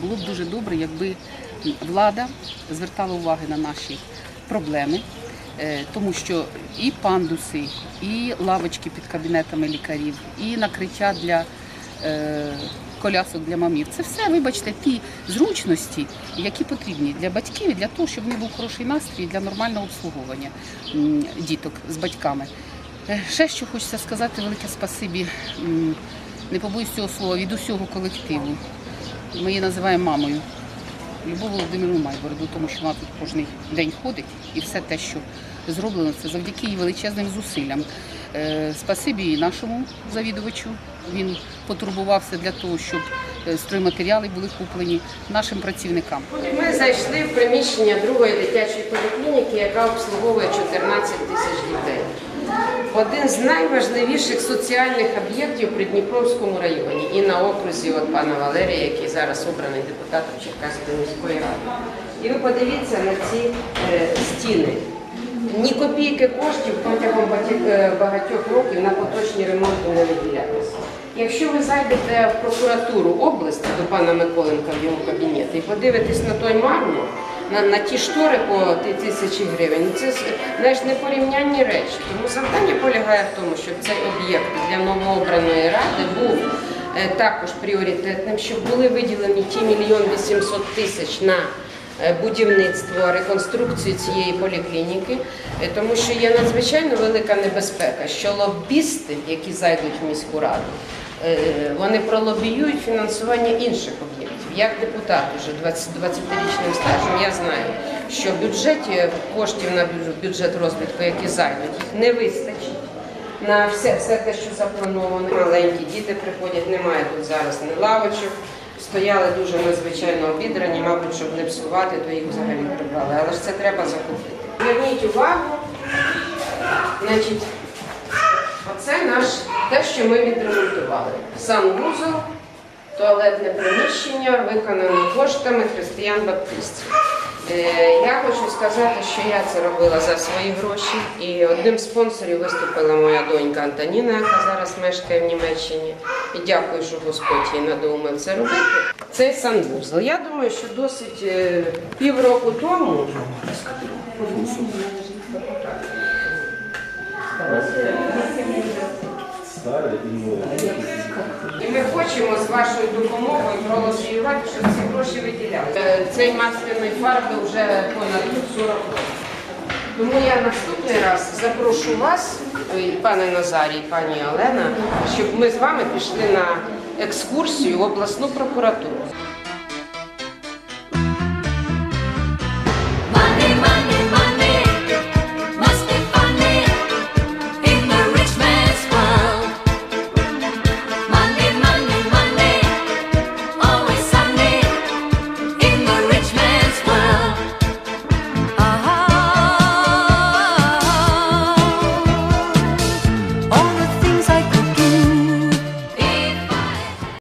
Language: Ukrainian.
було б дуже добре, якби влада звертала уваги на наші проблеми, е, тому що і пандуси, і лавочки під кабінетами лікарів, і накриття для е, колясок для мамів. Це все, вибачте, ті зручності, які потрібні для батьків для того, щоб них був хороший настрій для нормального обслуговування діток з батьками. Е, Ще що хочеться сказати, велике спасибі, не побоюсь цього слова, від усього колективу. Ми її називаємо мамою. Любов Володимиру Майбороду, тому що вона тут кожен день ходить і все те, що зроблено, це завдяки її величезним зусиллям. Е, Спасибі і нашому завідувачу. Він потурбувався для того, щоб е, стройматеріали були куплені нашим працівникам. Ми зайшли в приміщення другої дитячої поліклініки, яка обслуговує 14 тисяч дітей. Один з найважливіших соціальних об'єктів при Дніпровському районі і на окрузі от пана Валерія, який зараз обраний депутатом Черкаської міської ради. І ви подивіться на ці е, стіни. Ні копійки коштів протягом багатьох- е, років на поточні ремонти не виділялися. Якщо ви зайдете в прокуратуру області до пана Миколенка в його кабінет і подивитесь на той мармур, на, на ті штори по ти- тисячі гривень, це знаєш, непорівнянні речі. Тому завдання полягає в тому, щоб цей об'єкт для новообраної ради був е, також пріоритетним, щоб були виділені ті мільйон 800 тисяч на е, будівництво, реконструкцію цієї поліклініки, е, тому що є надзвичайно велика небезпека, що лобісти, які зайдуть в міську раду, вони пролобіюють фінансування інших об'єктів. Як депутат уже 20 20-річним стажем, я знаю, що в бюджеті коштів на бюджет- розвитку, які їх не вистачить. На все, все те, що заплановано. Маленькі діти приходять, немає тут зараз ні лавочок. Стояли дуже надзвичайно обідрані, мабуть, щоб не псувати, то їх взагалі прибрали. Але ж це треба закупити. Зверніть увагу, значить, оце наш те, що ми відремонтували. Санвузол, туалетне приміщення, виконане коштами християн-баптистів. Е, Я хочу сказати, що я це робила за свої гроші, і одним з спонсорів виступила моя донька Антоніна, яка зараз мешкає в Німеччині. І дякую, що Господь їй надумав це робити. Цей санвузол. Я думаю, що досить е, півроку тому. Старе і нове. І ми хочемо з вашою допомогою проголосувати, щоб ці гроші виділяли. Е, Цей масляний фарби вже понад 40 років. Тому я наступний раз запрошу вас, пане Назарій, пані Олена, щоб ми з вами пішли на екскурсію в обласну прокуратуру.